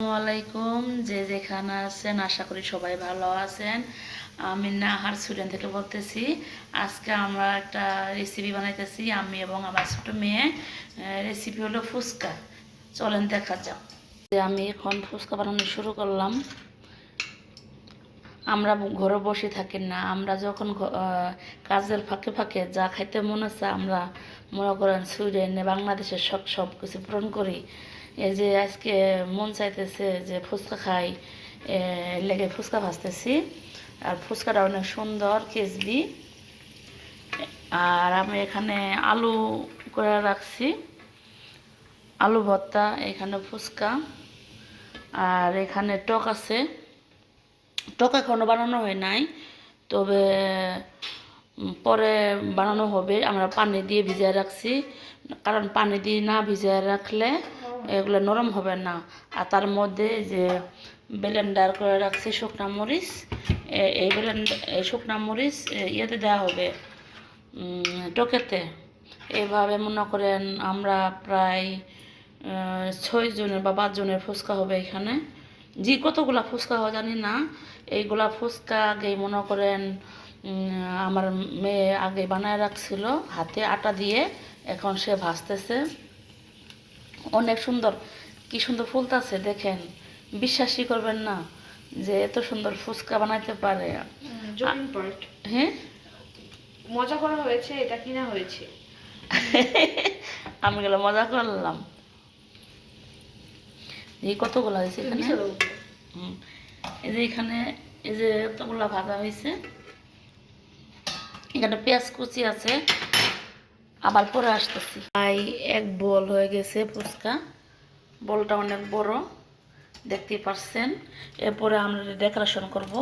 আসসালামাইকুম যে যেখানে আছেন আশা করি সবাই ভালো আছেন। আমি নাহার সুডেন থেকে বলতেছি। আজকে আমরা একটা রেসিপি বানাইতেছি, আমি এবং আমার ছোট মেয়ে। রেসিপি হলো ফুচকা। চলেন দেখা যাক। যে আমি এখন ফুচকা বানানো শুরু করলাম। আমরা ঘরে বসে থাকি না, আমরা যখন কাজের ফাঁকে ফাঁকে যা খাইতে মনে আছে, আমরা মনে করেন সুইডেনে বাংলাদেশের সব সব কিছু পূরণ করি। এই যে আজকে মন চাইতেছে যে ফুচকা খাই লেগে ফুচকা ভাজতেছি। আর ফুচকাটা অনেক সুন্দর কেসবি আর আমি এখানে আলু করে রাখছি। আলু ভর্তা, এখানে ফুচকা। আর এখানে টক আছে। টক এখনও বানানো হয় নাই, তবে পরে বানানো হবে। আমরা পানি দিয়ে ভিজিয়ে রাখছি। কারণ পানি দিয়ে না ভিজিয়ে রাখলে এগুলো নরম হবে না। আর তার মধ্যে যে ব্লেন্ডার করে রাখছি শুকনা মরিচ এই ব্লেন্ড এই শুকনা মরিচ ইয়েতে দেওয়া হবে টকেতে। এইভাবে মনে করেন আমরা প্রায় ছয় জনের বা পাঁচ জনের ফুচকা হবে এখানে। যে কতগুলা ফুচকা হয় জানি না। এইগুলা ফুচকা আগে মনে করেন আমার মেয়ে আগে বানায় রাখছিল, হাতে আটা দিয়ে। এখন সে ভাজতেছে। অনেক সুন্দর। কি সুন্দর ফুলতাছে দেখেন। বিশ্বাসই করবেন না যে এত সুন্দর ফুচকা বানাইতে পারে। হ্যাঁ মজা করা হয়েছে এটা কিনা হয়েছে। আমি গেলে মজা করলাম। এই কতগুলো হয়েছে এখানে? এই যে এখানে এই যে এতগুলো ভাজা হয়েছে। এখানে পেঁয়াজ কুচি আছে। আবার পরে আসতেছি। প্রায় এক বল হয়ে গেছে ফুচকা। বলটা অনেক বড় দেখতে পাচ্ছেন এরপরে আমরা ডেকোরেশন করব।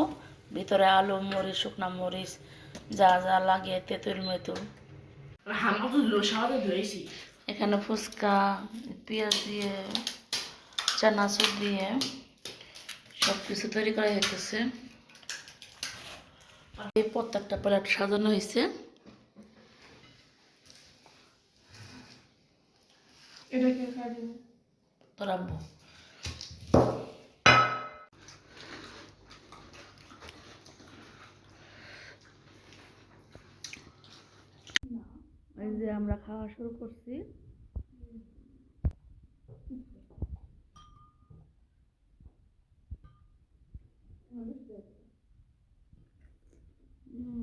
ভিতরে আলু মরিচ শুকনা মরিচ যা যা লাগে তেঁতুল মেতুল। ধরেছি এখানে ফুচকা পেঁয়াজ দিয়ে চানাচুর দিয়ে সব কিছু তৈরি করা হইতেছে। এই প্রত্যেকটা প্লেট সাজানো হয়েছে এই যে আমরা খাওয়া শুরু করছি। হুম।